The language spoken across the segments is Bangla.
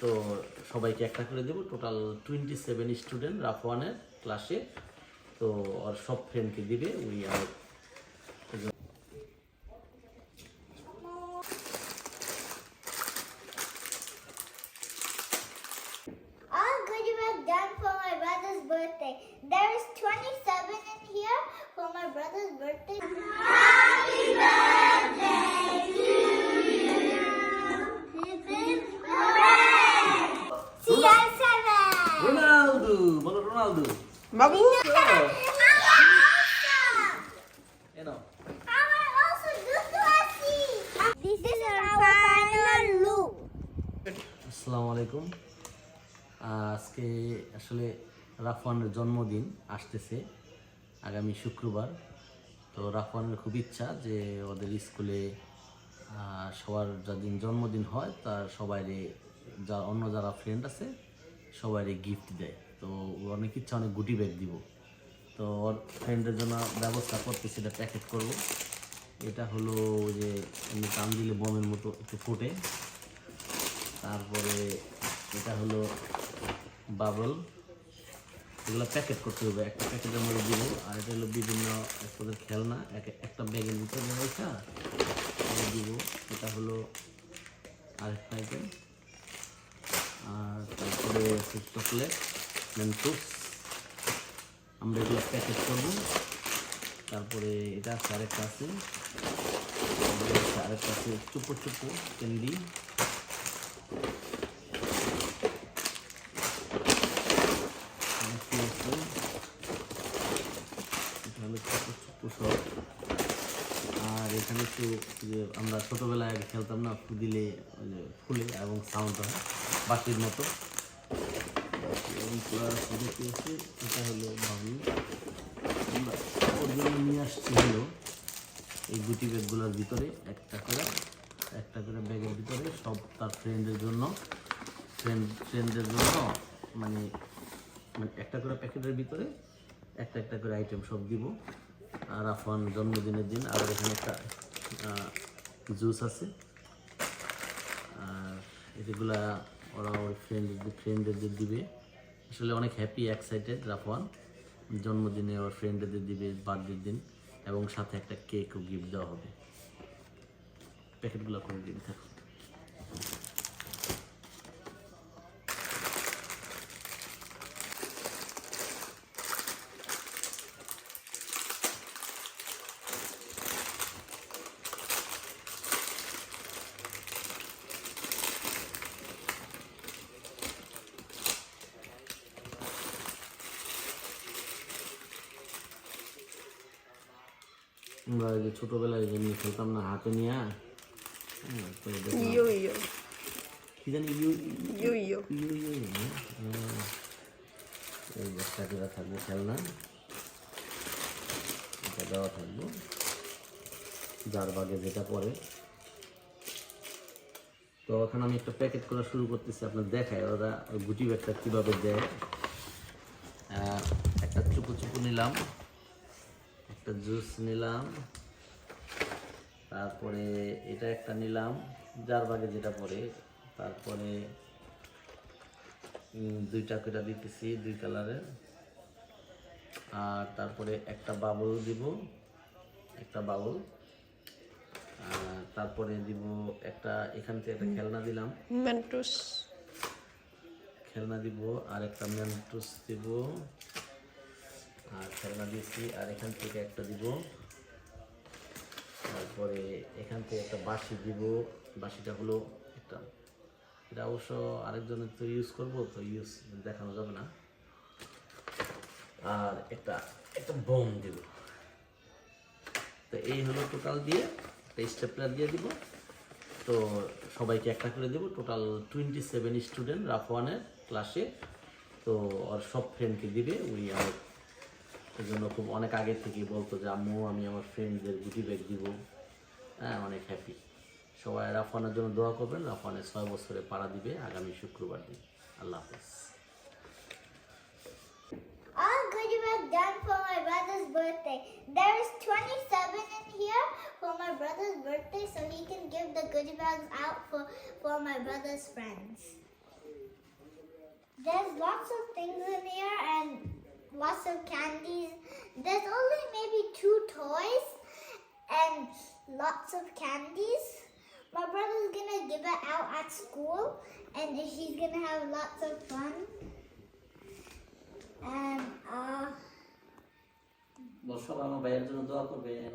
তো সবাইকে একটা করে দেবো total twenty seven student rough ওয়ানের ক্লাসে তো ওর সব ফ্রেন্ডকে দিবে we are. There is 27 in here for my brother's birthday. Happy birthday to you. CR7. Ronaldo বলো রোনালদো বাবু এনো This is our final loop. আসসালামু আলাইকুম আজকে আসলে রাফওয়ানের জন্মদিন আসতেছে আগামী শুক্রবার। তো রাফওয়ানের খুব ইচ্ছা যে ওদের স্কুলে সবার যাদিন জন্মদিন হয় তার সবাইরে যা অন্য যারা ফ্রেন্ড আছে সবাইরে গিফট দেয়। তো অনেক ইচ্ছা অনেক গুটি ব্যাগ দিব। তো ওর ফ্রেন্ডের জন্য ব্যবস্থা করতে সেটা প্যাকেট করব। এটা হলো যে এমনি টান দিলে বমের মতো একটু ফোটে। তারপরে এটা হলো বাবল এগুলো প্যাকেট করতে হবে। একটা প্যাকেটের মধ্যে দিব। আর এটা হলো বিভিন্ন ওদের খেলনা। এক- একটা ব্যাগের ভিতরে রেখা দিব। এটা হলো আরেকটা আইটেম আর তারপরে আছে আমরা এগুলো প্যাকেট করব। তারপরে এটা আছে আরেকটা আছে। আরেকটা আছে চুপো চুপো ক্যান্ডি আর এখানে একটু আমরা ছোটোবেলায় খেলতাম না দিলে ফুলে এবং সাউন্ড হয় বাটির মতো। এটা হলো জন্য নিয়ে আসছি হলো এই গুটি ব্যাগগুলোর ভিতরে একটা করে একটা করে ব্যাগের ভিতরে, সব তার ফ্রেন্ডের জন্য ফ্রেন্ড ফ্রেন্ডের জন্য মানে মানে একটা করে প্যাকেটের ভিতরে, একটা একটা করে আইটেম সব দিব। আর আফান জন্মদিনের দিন আর এখানে একটা জুস আছে। আর এগুলা ওরা ওর ফ্রেন্ড ফ্রেন্ডদের দিবে। আসলে অনেক হ্যাপি এক্সাইটেড রাফওয়ান। জন্মদিনে ওর ফ্রেন্ডদের দিবে বার্থডের দিন, এবং সাথে একটা কেকও গিফট দেওয়া হবে। প্যাকেটগুলো করে দিন থাকুন আমরা যে ছোটোবেলায় যেমনি খেলতাম না হাতে নিয়ে হ্যাঁ, ইয়ো ইয়ো। কি জানি ইউ ইউ ইউ ইউ, হ্যাঁ। এই থাকব খেলনা। এটা দেওয়া থাকব। যার বাগে যেটা পরে তো এখন আমি একটা প্যাকেট করা শুরু করতেছি আপনার দেখায় ওরা ওই গুটি ব্যাগটা কীভাবে দেয়। একটা চুপু চুপু নিলাম। একটা জুস নিলাম। তারপরে এটা একটা নিলাম যার বাগে যেটা পরে। তারপরে দুইটা করে দিতেছি দুই কালারের। আর তারপরে একটা বাবল দিব একটা বাবল। আর তারপরে দিব একটা এখান থেকে একটা খেলনা দিলাম। মেন্টুস খেলনা দিব আর একটা মেন্টুস দিব। আর খেলনা দিয়েছি, আর এখান থেকে একটা দিব। তারপরে এখান থেকে একটা বাঁশি দিব। বাঁশিটা হলো একটা এটা অবশ্য আরেকজনের তো ইউজ করব, তো ইউজ দেখানো যাবে না। আর একটা একটা বোম দিব। তো এই হলো টোটাল দিয়ে, একটা স্টেপলার দিয়ে দিব। তো সবাইকে একটা করে দেবো। টোটাল টোয়েন্টি সেভেন স্টুডেন্ট রাফওয়ানের ক্লাসে তো ওর সব ফ্রেন্ডকে দিবে উই আর এই জন্য খুব অনেক আগে থেকেই বলতো যে আম্মু আমি আমার ফ্রেন্ডদের গুটি ব্যাগ দিব হ্যাঁ অনেক হ্যাপি সবাই রাফানের জন্য দোয়া করবেন রাফানের ছয় বছরে পাড়া দিবে আগামী শুক্রবার দিন আল্লাহ হাফেজ All goodie bag done for my brother's birthday. There is 27 in here for my brother's birthday, so he can give the goodie bags out for, for my brother's friends. there's lots of things in here and lots of candies. There's only maybe two toys and lots of candies. My brother's gonna give it out at school and he's gonna have lots of fun. And uh বল সবাই আমার ভাইয়ের জন্য দোয়া করবেন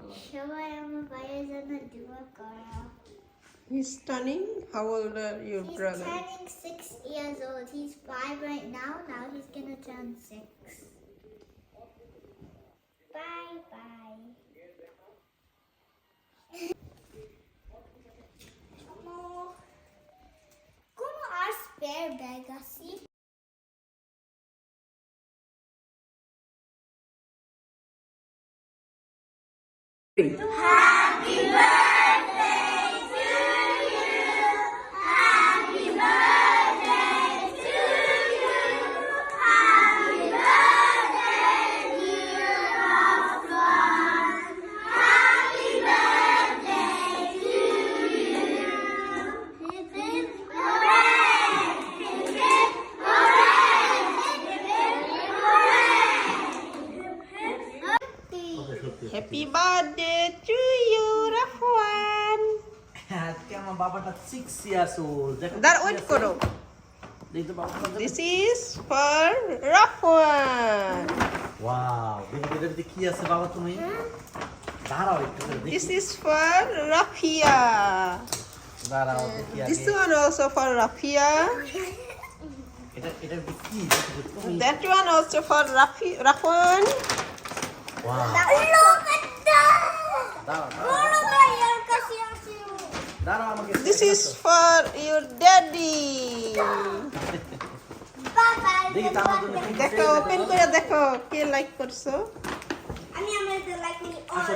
আল্লাহ সবাই আমার ভাইয়ের জন্য দোয়া করো He's stunning. How old are your He's brother? turning six years old. He's five right now. Now he's going to turn six. Bye bye. Como our spare bag, assim? Hi. আমার বাবাটা সিক্স ইয়ার্স ওল্ড দেখো দাঁড় ওয়েট করো দেখতে বাবাটা দিস ইজ ফর রাফওয়ান ওয়াও দেখি এটার ভিতরে কি আছে বাবা তুমি দাঁড়াও একটু করে দেখি দিস ইজ ফর রাফিয়া দাঁড়াও দেখি দিস আগে ওয়ান অলসো ফর রাফিয়া এটা এটার ভিতরে কি দেখি তুমি that one also for Rafi রাফওয়ান wow Look at that! দাঁড়াও Is for your daddy Bye-bye. দেখি ওপেন করে দেখো কে লাইক করছ? আচ্ছা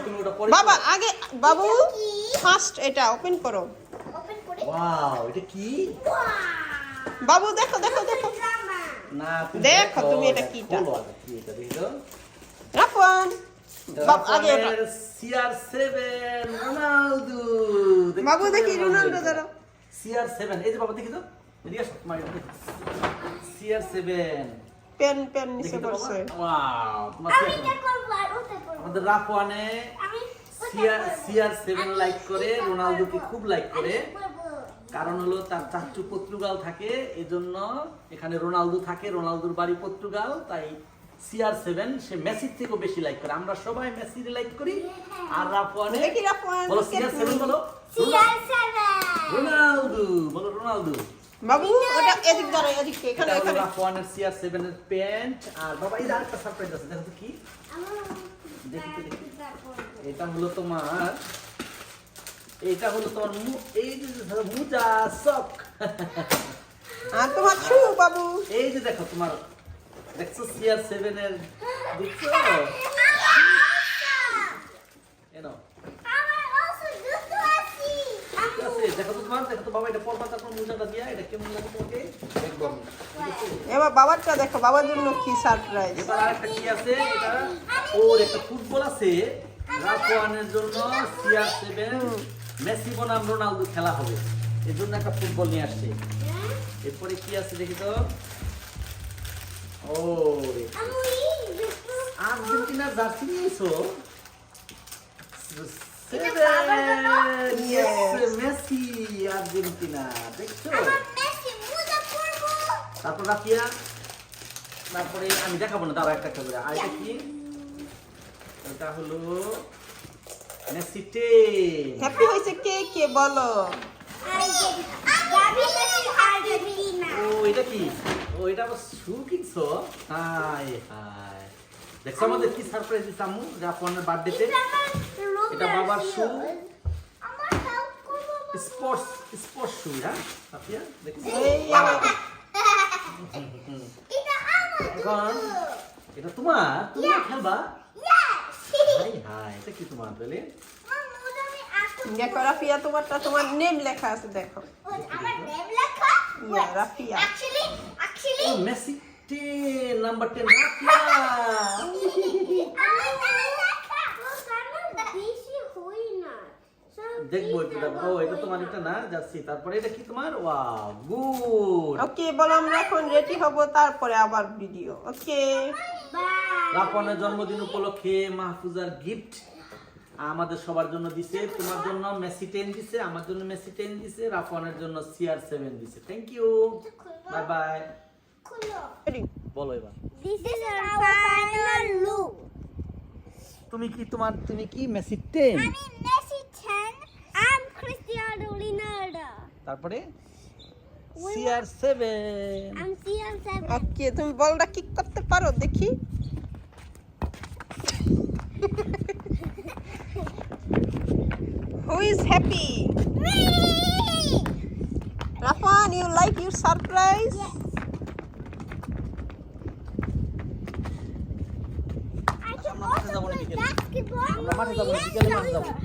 বাবা আগে বাবু ফার্স্ট এটা ওপেন করো! বাবু দেখো দেখো দেখো। দেখো তুমি এটা কিটা। খোলো আগে, কি এটা। দেখি তো রাফওয়ান আগে সিআর সেভেন রোনালদো বাবু দেখি রোনাল্ডো দাঁড়াও সিআর সেভেন এই যে বাবা দেখি তো। এদিকে আসো তোমার সিআর সেভেন পেন পেন নিচে দেখি তো বাবা। করছে ওয়াও তোমার আমি এটা করব আর ওটা করব। আমাদের রাফওয়ানে আমি সিআর সিআর সেভেন লাইক করে রোনালদোকে খুব লাইক করে। কারণ হলো তার চাচু পর্তুগাল থাকে এজন্য এখানে রোনালদো থাকে রোনালদোর বাড়ি পর্তুগাল তাই সিআর সেভেন সে মেসির থেকেও বেশি লাইক করে। আমরা সবাই মেসির লাইক করি। আর রাফওয়ানে? বলো সিআর সেভেন বলো। CR7 রোনালদো বলো রোনালদো। বাবু ওটা এদিক দাঁড়ায় এদিক এখানে এটা এখানে। রাফওয়ানের সিআর সেভেন এর প্যান্ট আর বাবা এই আরেকটা সারপ্রাইজ আছে দেখো তো কি। এটা হলো তোমার এটা হলো তোমার এই যে ধরো মোজা সক আর তোমার শু বাবু। এই যে দেখো তোমার দেখছ সিআর সেভেন এর দেখছ? এনো দেখো তো তোমার দেখো তো বাবা এটা পরবা তারপর মোজাটা দিয়া এটা কেমন লাগে তোমাকে? একদম। এবার বাবারটা দেখো বাবার জন্য কি সারপ্রাইজ এবার আরেকটা কি আছে? এটা? ওর একটা ফুটবল আছে। রাফওয়ানের জন্য সিআর সেভেন মেসি বনাম রোনালদো খেলা হবে। এর জন্য একটা ফুটবল নিয়ে আসছে। এরপরে কি আছে দেখি তো? ও এই জার্সি নিয়েছো মেসি আর্জেন্টিনা দেখছ আমার মেসি মোজা পরবো। তারপর রাফিয়া তারপরে আমি দেখাবো না দাঁড়া একটা একটা করে। আর এটা কি এটা হলো মেসি টেন হ্যাপি হয়েছে কে কে বলো? আর্জেন্টিনা। গাবি মেসি আর্জেন্টিনা। ও এটা কি? ও এটা আবার শু কিনছো হাই হাই দেখছ আমাদের কি সারপ্রাইজ দিচ্ছে আম্মু? রাফওয়ানের বার্থডেতে এটা বাবার শু। স্পোর্টস স্পোর্টস শু হ্যাঁ? রাফিয়া দেখছ এই এটা এখন এটা তোমার? তুমি খেলবা? হাই হাই এটা কি তোমার তাহলে? দেখো রাফিয়া তোমারটা তোমার নেম লেখা আছে দেখো। আমার name লেখা? Yeah, Rafia. Actually, actually, ও মেসি নাম্বার টেন রাফিয়া দেখব ও এটা তোমার এটা না যাচ্ছি তারপরে এটা কি তোমার ওয়াও গুড ওকে বলো আমরা এখন রেডি হব তারপরে আবার ভিডিও ওকে জন্মদিন উপলক্ষে মাহফুজার গিফট আমাদের সবার জন্য দিছে তোমার জন্য মেসি টেন দিছে আমার জন্য মেসি টেন দিছে রাফনের জন্য সিআর সেভেন দিছে। থ্যাংক ইউ বাই বাই বলো এবার. তুমি কি তোমার তুমি কি Messi ten in Messi 10. I'm Cristiano Ronaldo. তারপরে? CR seven I'm CR7. Okay তুমি বলটা কিক করতে পারো দেখি। is happy? Me! Rafan, you like your surprise? Yes. I can also play basketball.